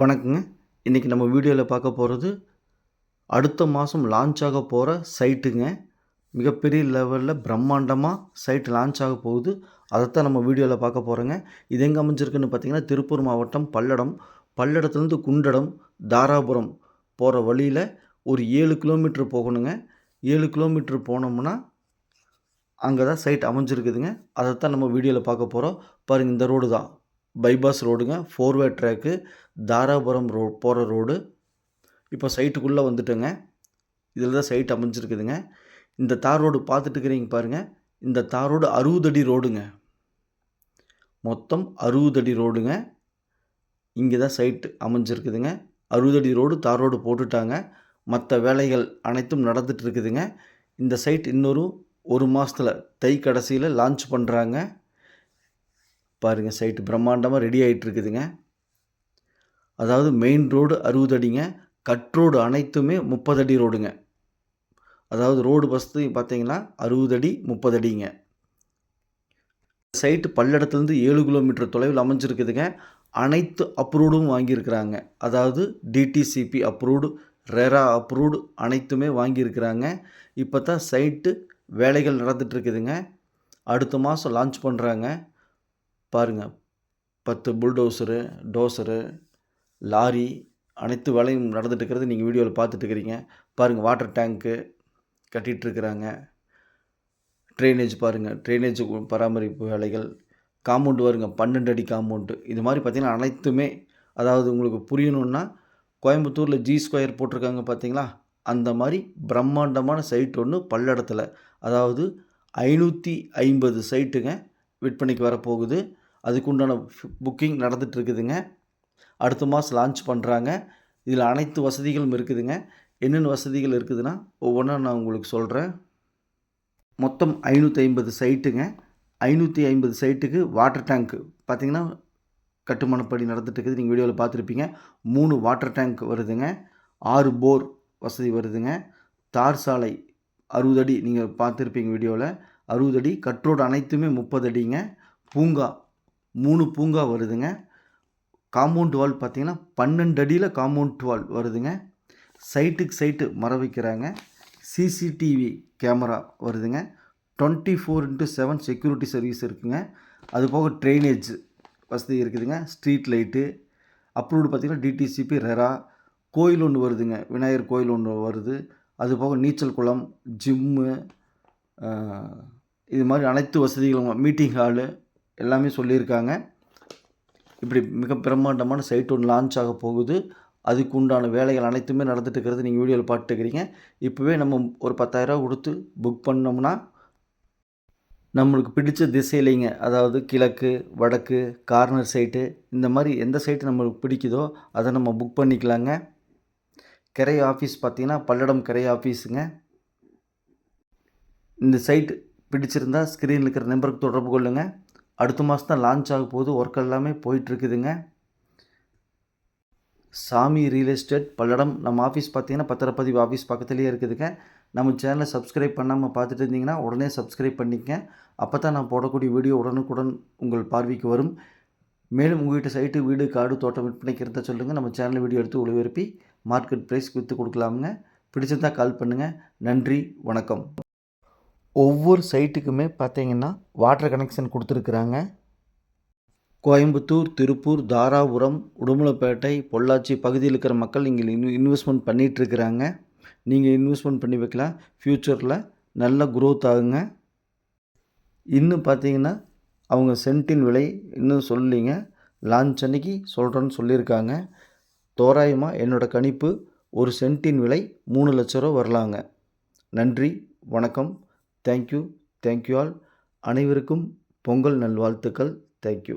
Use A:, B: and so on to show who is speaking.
A: வணக்கங்க. இன்றைக்கி நம்ம வீடியோவில் பார்க்க போகிறது அடுத்த மாதம் லான்ச் ஆக போகிற சைட்டுங்க மிகப்பெரிய லெவலில் பிரம்மாண்டமாக சைட் லான்ச் ஆக போகுது. அதைத்தான் நம்ம வீடியோவில் பார்க்க போகிறோங்க இது எங்கே அமைஞ்சிருக்குன்னு பார்த்தீங்கன்னா திருப்பூர் மாவட்டம் பல்லடம். பல்லடத்துலேருந்து குண்டடம் தாராபுரம் போகிற வழியில் ஒரு ஏழு கிலோமீட்டர் போகணுங்க. ஏழு கிலோமீட்ரு போனோம்னா அங்கே தான் சைட் அமைஞ்சிருக்குதுங்க. அதைத்தான் நம்ம வீடியோவில் பார்க்க போகிறோம் பாருங்கள் இந்த ரோடு தான். பைபாஸ் ரோடுங்க. Four way track Dharapuram road போகிற ரோடு. இப்போ சைட்டுக்குள்ளே வந்துட்டோங்க. இதில் தான் சைட் அமைஞ்சிருக்குதுங்க. இந்த தார் ரோடு பார்த்துட்டுக்கிறீங்க பாருங்கள் இந்த தார் ரோடு அறுபது அடி ரோடுங்க. மொத்தம் அறுபது அடி ரோடுங்க. இங்கே தான் சைட்டு அமைஞ்சிருக்குதுங்க. அறுபது அடி ரோடு தார் ரோடு போட்டுட்டாங்க. மற்ற வேலைகள் அனைத்தும் நடந்துட்டு இருக்குதுங்க. இந்த சைட் இன்னொரு ஒரு மாதத்தில் தை கடைசியில் லான்ச் பண்ணுறாங்க பாருங்கள் சைட்டு பிரம்மாண்டமாக ரெடி ஆகிட்டு இருக்குதுங்க அதாவது மெயின் ரோடு அறுபது அடிங்க கட் ரோடு அனைத்துமே முப்பது அடி ரோடுங்க அதாவது ரோடு வசதி பார்த்தீங்கன்னா அறுபது அடி முப்பது அடிங்க. சைட்டு பல்லடத்துலேருந்து ஏழு கிலோமீட்டர் தொலைவில் அமைஞ்சிருக்குதுங்க. அனைத்து அப்ரூவ்டும் வாங்கியிருக்கிறாங்க. அதாவது டிடிசிபி அப்ரூவ்டு ரெரா அப்ரூவ்டு அனைத்துமே வாங்கியிருக்கிறாங்க. இப்போ தான் சைட்டு வேலைகள் நடந்துகிட்ருக்குதுங்க அடுத்த மாதம் லான்ச் பண்ணுறாங்க பாருங்கள் பத்து புல்டோசரு டோசரு லாரி அனைத்து வேலையும் நடந்துட்டு நீங்கள் வீடியோவில் பார்த்துட்டு இருக்கிறீங்க. பாருங்கள் வாட்டர் டேங்க்கு கட்டிகிட்ருக்குறாங்க ட்ரைனேஜ் பாருங்கள் ட்ரைனேஜ் பராமரிப்பு வேலைகள். காம்பவுண்டு வருங்க பன்னெண்டு அடி காம்பவுண்டு. இது மாதிரி பார்த்திங்கன்னா அனைத்துமே அதாவது உங்களுக்கு புரியணுன்னா கோயம்புத்தூரில் ஜி ஸ்கொயர் போட்டிருக்காங்க பார்த்தீங்களா? அந்த மாதிரி பிரம்மாண்டமான சைட் ஒன்று பல்லடத்தில். அதாவது ஐநூற்றி ஐம்பது சைட்டுங்க விற்பனைக்கு வரப்போகுது. அதுக்குண்டான புக்கிங் நடந்துகிட்ருக்குதுங்க அடுத்த மாதம் லான்ச் பண்ணுறாங்க இதில் அனைத்து வசதிகளும் இருக்குதுங்க. என்னென்ன வசதிகள் இருக்குதுன்னா ஒவ்வொன்றா நான் உங்களுக்கு சொல்கிறேன் மொத்தம் ஐநூற்றி ஐம்பது சைட்டுங்க ஐநூற்றி ஐம்பது சைட்டுக்கு வாட்டர் டேங்க்கு பார்த்திங்கன்னா கட்டுமானப்படி நடந்துட்டுருக்குது. நீங்கள் வீடியோவில் பார்த்துருப்பீங்க. மூணு வாட்டர் டேங்க் வருதுங்க. ஆறு போர் வசதி வருதுங்க. தார் சாலை அறுபது அடி நீங்கள் பார்த்துருப்பீங்க வீடியோவில் அறுபது அடி கட்ரோடு அனைத்துமே முப்பது அடிங்க. பூங்கா மூணு பூங்கா வருதுங்க. காம்பவுண்ட் வால் பார்த்தீங்கன்னா பன்னெண்டு அடியில் காம்பவுண்ட் வால் வருதுங்க. சைட்டுக்கு சைட்டு மர வைக்கிறாங்க. சிசிடிவி கேமரா வருதுங்க. Twenty four into seven security service இருக்குங்க. அது போக ட்ரைனேஜ் வசதி இருக்குதுங்க. Street light. அப்ரூவ்டு பார்த்திங்கன்னா டிடிசிபி ரெரா கோயில் ஒன்று வருதுங்க. விநாயகர் கோயில் ஒன்று வருது. அது போக நீச்சல் குளம் ஜிம்மு இது மாதிரி அனைத்து வசதிகளும் மீட்டிங் ஹாலு எல்லாமே சொல்லியிருக்காங்க. இப்படி மிக பிரம்மாண்டமான சைட் ஒன்று லான்ச் ஆக போகுது. அதுக்கு உண்டான வேலைகள் அனைத்துமே நடந்துட்டு இருக்கிறது. நீங்கள் வீடியோவில் பார்த்துக்கிறீங்க இப்போவே நம்ம ஒரு பத்தாயிரரூவா கொடுத்து புக் பண்ணோம்னா நம்மளுக்கு பிடிச்ச திசையிலைங்க அதாவது கிழக்கு வடக்கு கார்னர் சைட்டு இந்த மாதிரி எந்த சைட்டு நம்மளுக்கு பிடிக்குதோ அதை நம்ம புக் பண்ணிக்கலாங்க. கரை ஆஃபீஸ் பார்த்திங்கன்னா பல்லடம் கரை ஆஃபீஸுங்க இந்த சைட் பிடிச்சிருந்தா ஸ்க்ரீனில் இருக்கிற நம்பருக்கு தொடர்பு கொள்ளுங்கள் அடுத்த மாதம் தான் லான்ச் ஆக போகுது. ஒர்க் எல்லாமே போயிட்டுருக்குதுங்க. சாமி ரியல் எஸ்டேட் பல்லடம். நம்ம ஆஃபீஸ் பார்த்தீங்கன்னா பத்திரப்பதிவு ஆஃபீஸ் பக்கத்துலேயே இருக்குதுங்க. நம்ம சேனலை சப்ஸ்கிரைப் பண்ணாமல் பார்த்துட்டு இருந்தீங்கன்னா உடனே சப்ஸ்கிரைப் பண்ணிக்கங்க. அப்போ தான் நான் போடக்கூடிய வீடியோ உடனுக்குடன் உங்கள் பார்வைக்கு வரும். மேலும் உங்கள்கிட்ட சைட்டு வீடு காடு தோட்டம் விற்பனைக்கு இருந்தால் சொல்லுங்கள் நம்ம சேனல் வீடியோ எடுத்து ஒளிபரப்பி மார்க்கெட் ப்ரைஸ் விற்று கொடுக்கலாமுங்க. பிடிச்சிருந்தால் கால் பண்ணுங்கள் நன்றி வணக்கம். ஒவ்வொரு சைட்டுக்குமே பார்த்தீங்கன்னா வாட்டர் கனெக்ஷன் கொடுத்துருக்குறாங்க. கோயம்புத்தூர் திருப்பூர் தாராபுரம் உடுமலைப்பேட்டை பொள்ளாச்சி பகுதியில் இருக்கிற மக்கள் இங்கே இன் இன்வெஸ்ட்மெண்ட் பண்ணிகிட்ருக்குறாங்க நீங்கள் இன்வெஸ்ட்மெண்ட் பண்ணி வைக்கலாம். ஃப்யூச்சரில் நல்ல க்ரோத் ஆகுங்க. இன்னும் பார்த்தீங்கன்னா அவங்க சென்ட்டின் விலை இன்னும் சொல்லிங்க லான்ச் அன்னைக்கு சொல்கிறேன்னு சொல்லியிருக்காங்க. தோராயமாக என்னோடய கணிப்பு ஒரு சென்ட்டின் விலை மூணு லட்ச ரூபா வரலாங்க. நன்றி வணக்கம். தேங்க்யூ தேங்க்யூ ஆல் அனைவருக்கும் பொங்கல் நல்வாழ்த்துக்கள். தேங்க்யூ